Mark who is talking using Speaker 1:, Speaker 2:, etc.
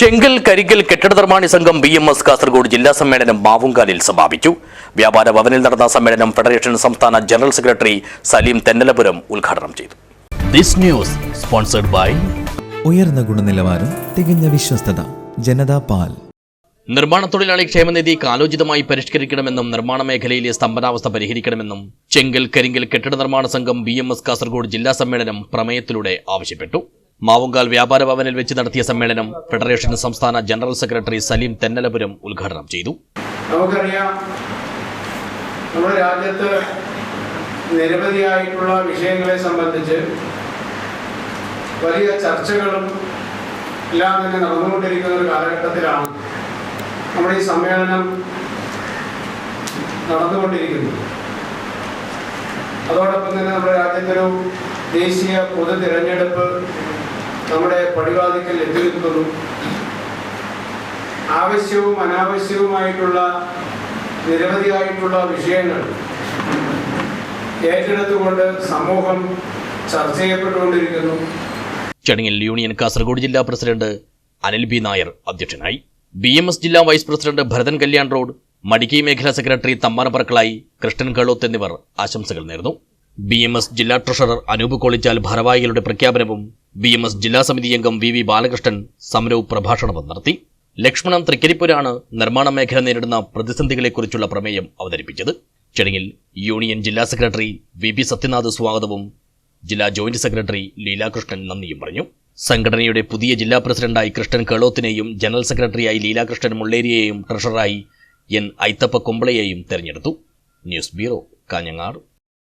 Speaker 1: ചെങ്കൽ കരിക്കൽ കെട്ടിട നിർമ്മാണി സംഘം B M S Kasaragod ജില്ലാ സമ്മേളനം മാവുങ്കാലിൽ സമാപിച്ചു. വ്യാപാര ഭവനിൽ നടന്ന സമ്മേളനം ഫെഡറേഷൻ സംസ്ഥാന ജനറൽ സെക്രട്ടറി സലീം തെന്നലപുരം ഉദ്ഘാടനം ചെയ്തു. ദിസ് ന്യൂസ് സ്പോൺസർഡ് ബൈ
Speaker 2: ഉയർന്ന ഗുണനിലവാരം തികഞ്ഞ വിശ്വസ്തത ജനതാ പാൽ.
Speaker 1: നിർമ്മാണ തൊഴിലാളി ക്ഷേമനിധി കാലോചിതമായി പരിഷ്കരിക്കണമെന്നും നിർമ്മാണ മേഖലയിലെ സ്തംഭനാവസ്ഥ പരിഹരിക്കണമെന്നും ചെങ്കൽ കരിങ്കൽ കെട്ടിട നിർമ്മാണ സംഘം ബി എം എസ് കാസർഗോഡ് ജില്ലാ സമ്മേളനം പ്രമേയത്തിലൂടെ ആവശ്യപ്പെട്ടു. മാവുങ്കാൽ വ്യാപാര ഭവനിൽ വെച്ച് നടത്തിയ സമ്മേളനം ഫെഡറേഷൻ സംസ്ഥാന ജനറൽ സെക്രട്ടറി സലീം തെന്നലപുരം ഉദ്ഘാടനം ചെയ്തു.
Speaker 3: നമുക്കറിയാം നമ്മുടെ രാജ്യത്ത് നിരവധിയായിട്ടുള്ള വിഷയങ്ങളെ സംബന്ധിച്ച് വലിയ ചർച്ചകളും എല്ലാം തന്നെ നടന്നുകൊണ്ടിരിക്കുന്ന ഒരു കാലഘട്ടത്തിലാണ് നമ്മുടെ ഈ സമ്മേളനം നടന്നുകൊണ്ടിരിക്കുന്നത്. അതോടൊപ്പം തന്നെ നമ്മുടെ രാജ്യത്തൊരു ദേശീയ പൊതു തിരഞ്ഞെടുപ്പ് നമ്മുടെ പടിവാതിക്കൽ എത്തി നിൽക്കുന്നു ആവശ്യവും അനാവശ്യവുമായിട്ടുള്ള നിരവധിയായിട്ടുള്ള വിഷയങ്ങൾ ഏറ്റെടുത്തുകൊണ്ട് സമൂഹം ചർച്ച ചെയ്യപ്പെട്ടുകൊണ്ടിരിക്കുന്നു.
Speaker 1: ചടങ്ങിൽ യൂണിയൻ കാസർഗോഡ് ജില്ലാ പ്രസിഡന്റ് അനിൽ ബി നായർ അധ്യക്ഷനായി. ബി എം എസ് ജില്ലാ vice president Bharathan Kalyan road Madikkai മേഖലാ സെക്രട്ടറി തമ്മാന പറക്കളായി കൃഷ്ണൻ കേളോത്ത് എന്നിവർ ആശംസകൾ നേർന്നു. ബി എം എസ് ജില്ലാ ട്രഷറർ അനൂപ് കോളിച്ചാൽ ഭാരവാഹികളുടെ പ്രഖ്യാപനവും ബി എം എസ് ജില്ലാ സമിതി അംഗം വി വി ബാലകൃഷ്ണൻ സമരവും പ്രഭാഷണവും നടത്തി. ലക്ഷ്മണൻ തൃക്കരിപ്പുരാണ് നിർമ്മാണ മേഖല നേരിടുന്ന പ്രതിസന്ധികളെക്കുറിച്ചുള്ള പ്രമേയം അവതരിപ്പിച്ചത്. ചടങ്ങിൽ യൂണിയൻ ജില്ലാ സെക്രട്ടറി വി പി സത്യനാഥ് സ്വാഗതവും ജില്ലാ ജോയിന്റ് സെക്രട്ടറി ലീലാകൃഷ്ണൻ നന്ദിയും പറഞ്ഞു. സംഘടനയുടെ പുതിയ ജില്ലാ പ്രസിഡന്റായി കൃഷ്ണൻ കേളോത്തിനെയും ജനറൽ സെക്രട്ടറിയായി ലീലാകൃഷ്ണൻ മുള്ളേരിയെയും ട്രഷററായി എൻ ഐത്തപ്പ കുമ്പളയെയും തെരഞ്ഞെടുത്തു. News bureau Kanhangad.